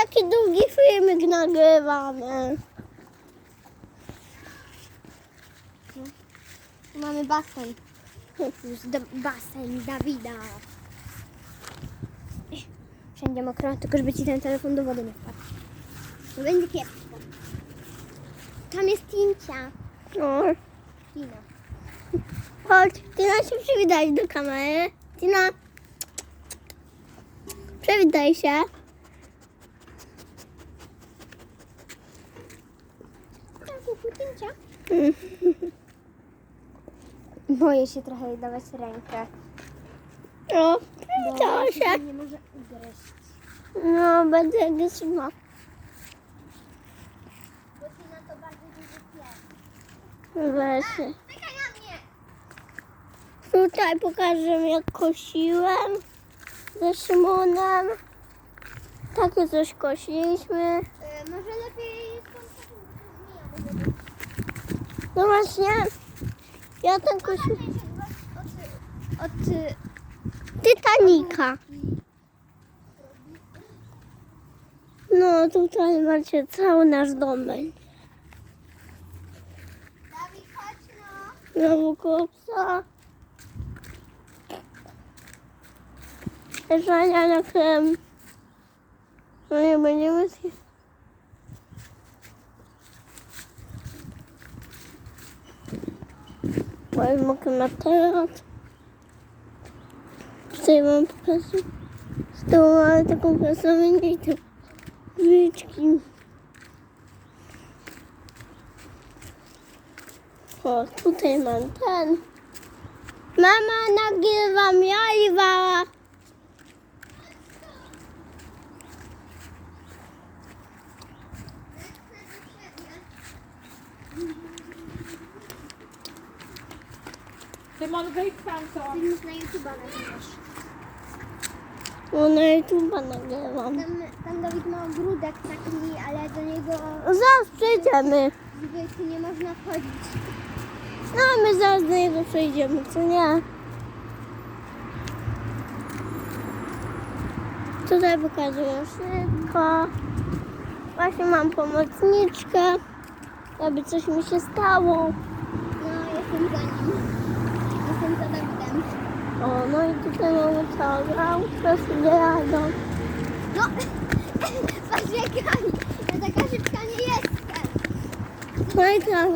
taki długi filmik nagrywamy. Mamy basen. Basen Dawida. Wszędzie mokro, tylko żeby ci ten telefon do wody nie wpadł. To będzie kiepsko. Tam jest Tincia. No. Tina. Chodź, Tina się przywitaj do kamery. Tina. Przywitaj się. Mm. Boję się trochę jej dawać rękę. No, się. nie może ugryźć. No, będę gryzła. Bo Tina to bardzo duży pies. Właśnie. Czekaj na mnie! Tutaj pokażę jak kosiłem ze Szymonem. Takie coś kosiliśmy. E, może lepiej bo to No właśnie, ja ten kosił od, Titanika. No tutaj macie cały nasz no. Znowu kopca. Żania na krem. No nie będziemy zjeść. Oj, mogę materac. Tutaj mam pokazać. Z tyłu mamy taką i te drzwiczki. O, tutaj mam ten. Mama, nagrywam jajwa. Szymon, wyjdź tam to. Ty już na YouTube nagrywasz. No na YouTube nagrywam. Tam, tam Dawid ma ogródek taki, ale do niego Zaraz przejdziemy. zwykle nie można wchodzić. No, my zaraz do niego przejdziemy, co nie? Tutaj pokazuję wszystko. Właśnie mam pomocniczkę, aby coś mi się stało. No, jestem za nim. O, no i tutaj mamy cały autko, sobie jadą. No, jaka, ja taka szybka nie jestem. No i tam,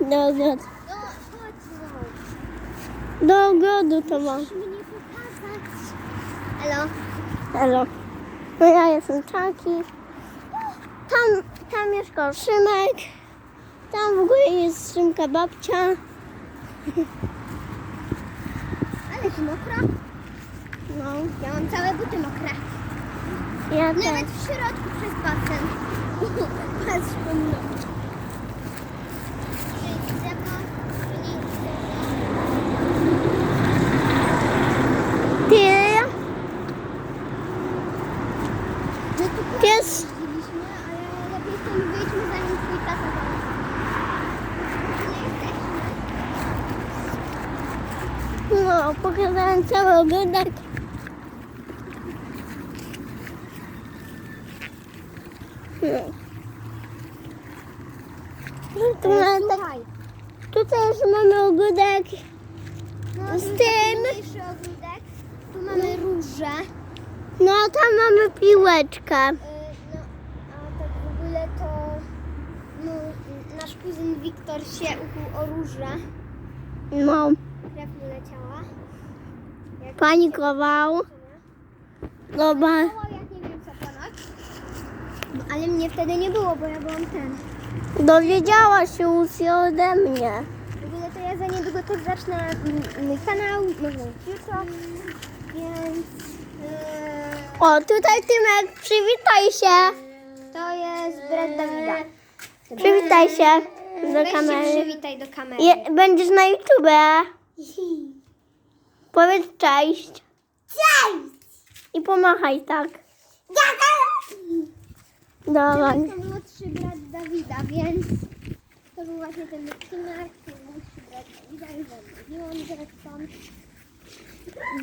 do, No, chodź no. do ogrodu to mam. Musisz mnie pokazać. Elo. Elo. No ja jestem taki. Tam, tam mieszkał Szymek. Tam w ogóle jest Szymka babcia. Mokro. No, Ja mam całe buty mokre. ja Nawet też. w środku przez basen. Patrz po. Czy ze mną, czy nie idzie Ty, No tu pies. jeździliśmy, ale lepiej stąd wyjdźmy zanim twój tata wróci. Nie jesteśmy. No, pokazałem cały ogródek. No. No, tu mamy tak, tutaj już mamy ogródek. No, Z tym? ogródek. Tu mamy róże. No, tam mamy piłeczkę. Y, No, a tak w ogóle to no, nasz kuzyn Wiktor się ukuł o róże. No, Krew mu leciała. Jak panikował. Dobra. Wołał jak nie wiem co ponoć. Ale mnie wtedy nie było, bo ja byłam ten. Dowiedziała się Lucy ode mnie. W ogóle to ja za niedługo też zacznę mm, mój kanał, można jutro, więc yy, O, tutaj Tymek, przywitaj się. to jest brat Dawida. Przywitaj się do Weź się kamery. przywitaj do kamery. Je, będziesz na YouTube. Powiedz cześć. Cześć! I pomachaj tak. Dawaj. To młodszy brat Dawida, więc to był właśnie ten odcinek, młodszy brat Dawida, już wam mówiłam zresztą.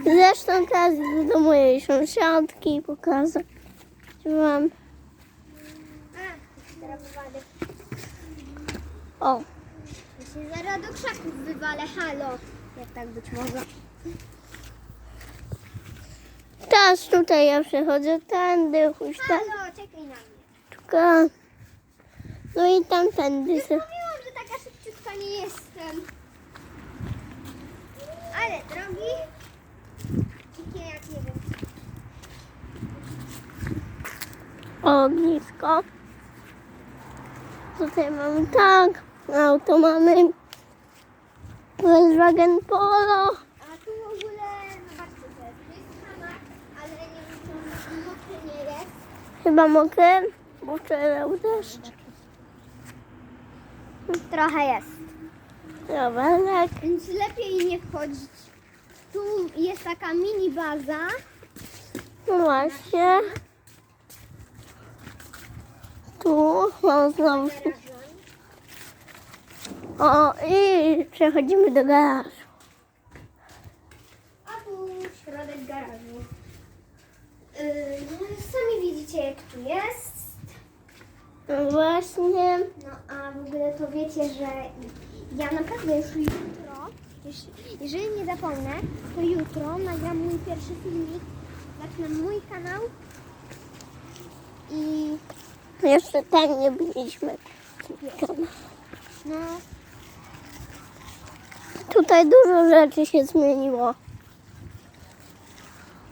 Zresztą teraz idę do mojej sąsiadki i pokażę wam. A, teraz wywalę. O, Ja się zaraz do krzaków wywalę, halo. Jak tak być może. teraz tutaj ja przechodzę tędy, na mnie. Sztuka. No i tamtędy. Już mówiłam, że taka szybciutka nie jestem. Ale drogi. Dzikie jak nie wiem. ognisko. Tutaj mamy tak, auto mamy Volkswagen Polo. A tu w ogóle, zobaczcie, to jest, to jest hamak, ale nie wiem, czy on mokry nie jest. Chyba mokry, bo był deszcz. Trochę jest. Rowerek. Więc lepiej nie wchodzić. Tu jest taka mini baza. No właśnie. Tu mam znowu. O, i przechodzimy do garażu. A tu środek garażu. Yy, no, sami widzicie jak tu jest. No właśnie. No a w ogóle to wiecie, że ja naprawdę już jutro, jeż- jeżeli nie zapomnę, to jutro nagram mój pierwszy filmik, zacznę mój kanał i Jeszcze ten nie byliśmy. no Tutaj dużo rzeczy się zmieniło.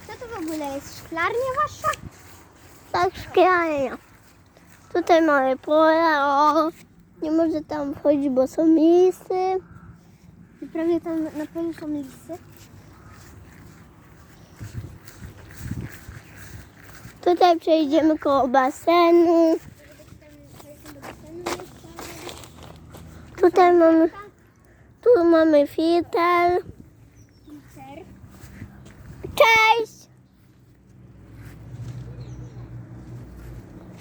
co to w ogóle jest? Szklarnia wasza? Tak szklania. Tutaj mamy pole, o. Nie może tam wchodzić, bo są lisy. I prawie tam na polu są lisy. Tutaj przejdziemy koło basenu. Tutaj mamy, tu mamy fitel. Cześć!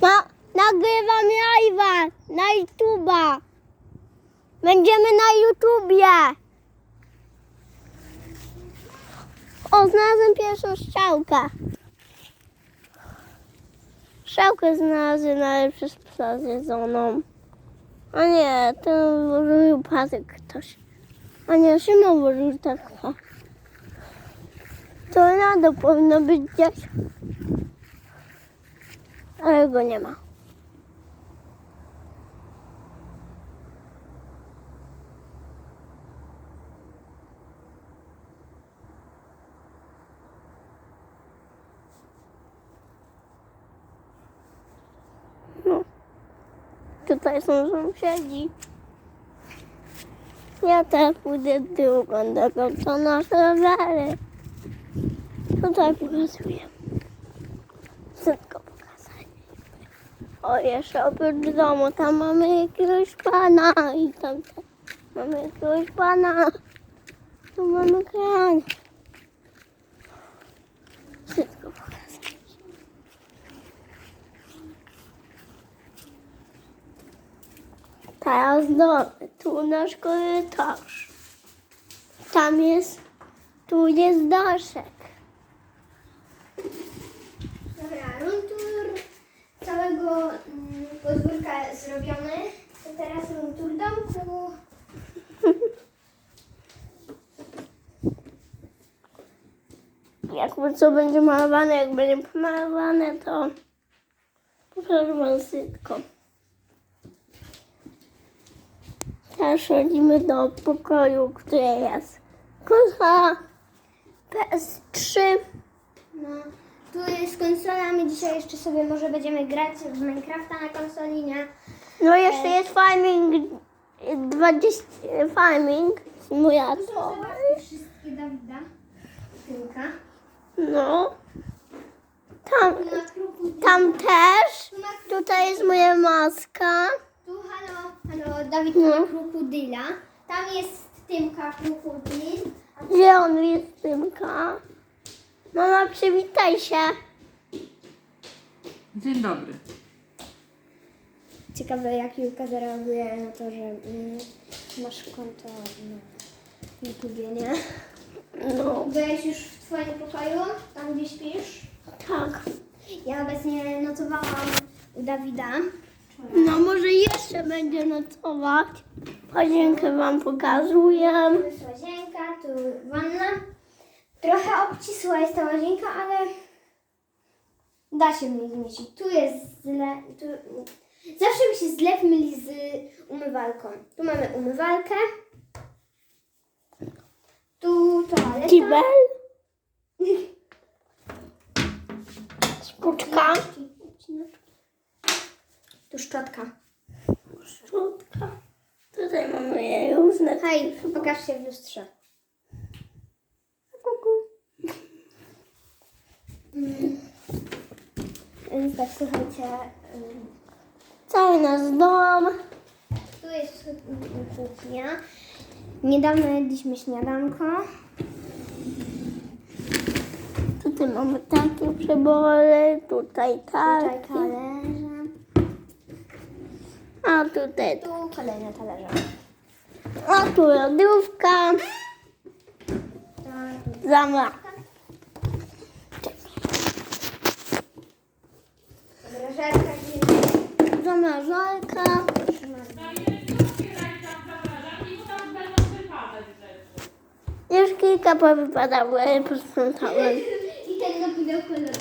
Na, nagrywam live'a na YouTube'a. Będziemy na YouTubie. O, znalazłem pierwszą strzałkę. Strzałkę znalazłem, ale przez psa zjedzoną. A nie, to włożył pasek ktoś. A nie, Szymon włożył tak. o. Tornado powinno być gdzieś. Ale go nie ma. Tutaj są sąsiedzi. Ja teraz pójdę drugą drogą, to nasze rowery. Tutaj pokazuję. Wszystko pokazać. O, jeszcze oprócz domu, tam mamy jakiegoś pana i tam mamy jakiegoś pana. Tu mamy kran. Wszystko pokazać. Teraz domy. Tu nasz korytarz. Tam jest, tu jest daszek. Dobra, runtur całego mm, podwórka zrobiony. To teraz runtur domku. Jak co będzie malowane, jak będzie pomalowane, to pokażę wam sytko. Chodzimy do pokoju, który jest konsola PS3. No, tu jest konsola, my dzisiaj jeszcze sobie może będziemy grać w Minecrafta na konsoli, nie? No jeszcze jest farming 20 farming simulator. zabawki wszystkie Dawida. Tyłka. No. Tam, kruku. tam też. Kruku, Tutaj jest moja maska. Dawid tu No. ma krokodyla. Tam jest Tymka krokodyl. Gdzie on jest, Tymka? Mama, przywitaj się. Dzień dobry. Ciekawe jak Julka zareaguje na to, że mm, masz konto na YouTubie, nie? No, Byłeś już w twoim pokoju, tam gdzie śpisz? tak. Ja obecnie nocowałam u Dawida. No może jeszcze będzie nocować. Łazienkę wam pokazuję. Tu jest łazienka, tu wanna. Trochę obcisła jest ta łazienka, ale da się w niej zmieścić. Tu jest zle... Tu... Zawsze mi się zlew myli z umywalką. Tu mamy umywalkę. Tu toaleta. Kibel. Szczotka. Tutaj mamy różne. Hej, pokaż się w lustrze. Kuku. Mm. Więc tak, słuchajcie. ym, Cały nasz dom. Tu jest kuchnia. Niedawno jedliśmy śniadanko. Tutaj mamy takie przybory. Tutaj Tutaj takie. talerze. A tutaj. Tu kolejne talerze. A tu lodówka. Tak. Zamrażarka. Zamrażarka. Już kilka powypadały, posprzątałem. I ten na pudełko lodu.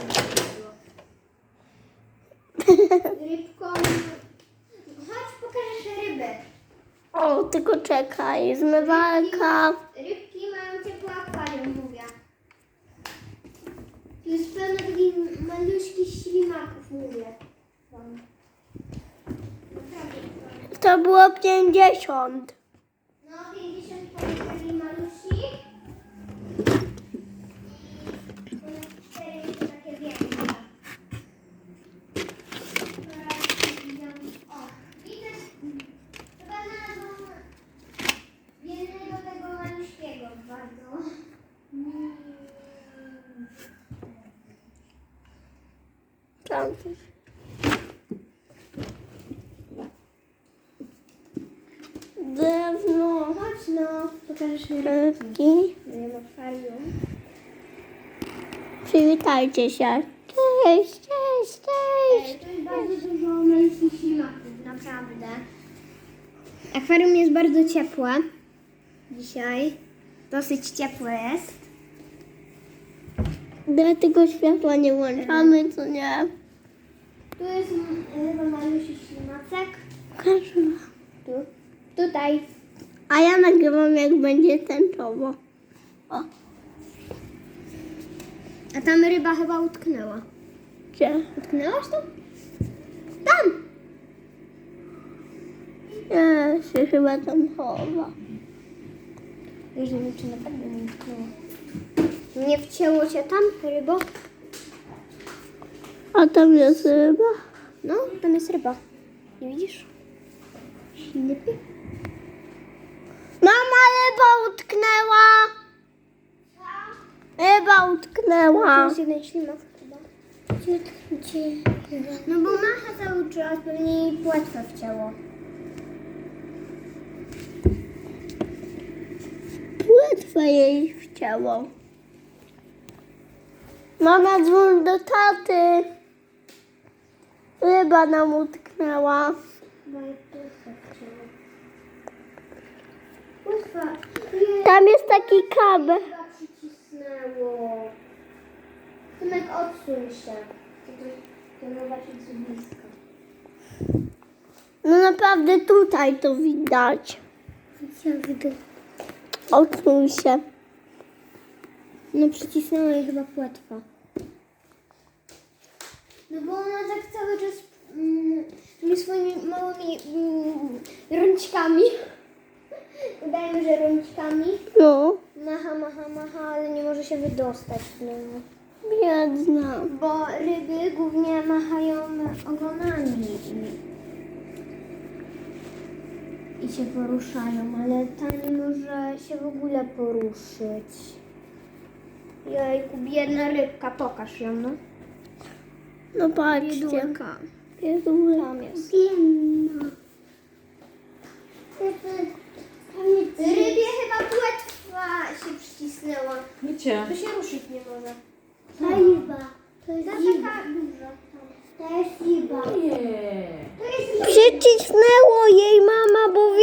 Rybką. Chodź, pokażesz rybę. O, tylko czekaj. Zmywarka. Rybki mają ciepłe akwarium, mówię. Tu jest pełno takich maluśkich ślimaków, mówię To było 50. No, 50 powiedzieli malusi. I ponad 4 jeszcze takie większe. Teraz widzę- O, widzę. Chyba znalazłam jednego tego maluśkiego bardzo. Mm. Tam. Drewno. Chodź no, pokażesz mi Rybki. Nie ma akwarium. Przywitajcie się. Cześć, cześć, cześć. To jest bardzo dużo męskich ślimaków, naprawdę. Akwarium jest bardzo ciepłe. Dzisiaj. Dosyć ciepłe jest. Dlatego światła nie włączamy, co nie? Tu jest malusi ślimacek. Pokażę wam. Tu. Tutaj. A ja nagrywam, jak będzie tęczowo. O, A tam ryba chyba utknęła. gdzie? Utknęłaś tam? Tam! Ja się chyba tam chowa. Już nie wiem, czy naprawdę nie utknęła. Nie wcięło cię tam, rybo? A tam jest ryba. No, tam jest ryba. Nie widzisz? Ślipy? Mama, ryba utknęła! Ryba utknęła. Jeden ślimak chyba. Gdzie? No bo macha cały czas, pewnie jej płetwę wcięło. Płetwa jej wcięło. Mama, dzwoń do taty. Ryba nam utknęła. Bo wcięło. Płetwa. Nie, Tam jest taki kabel. chyba przycisnęło. Tymek, odsuń się. To- zobaczyć z bliska. No naprawdę tutaj to widać. Odsuń się. No przycisnęła jej chyba płetwa. No bo ona tak cały czas mm, tymi swoimi małymi mm, rączkami, udajmy, że rączkami, No, macha, macha, macha, ale nie może się wydostać z niego. biedna. Bo ryby głównie machają ogonami i, się poruszają, ale ta nie może się w ogóle poruszyć. Jejku, biedna rybka, pokaż ją, no. No patrzcie. Biedulka. Biedulka. Tam jest. Biedna. Rybie chyba płetwa się przycisnęła. Gdzie? To się ruszyć nie może. Ta izba. To jest duża. To jest izba. Nie. To jest Przycisnęło jej mama, bo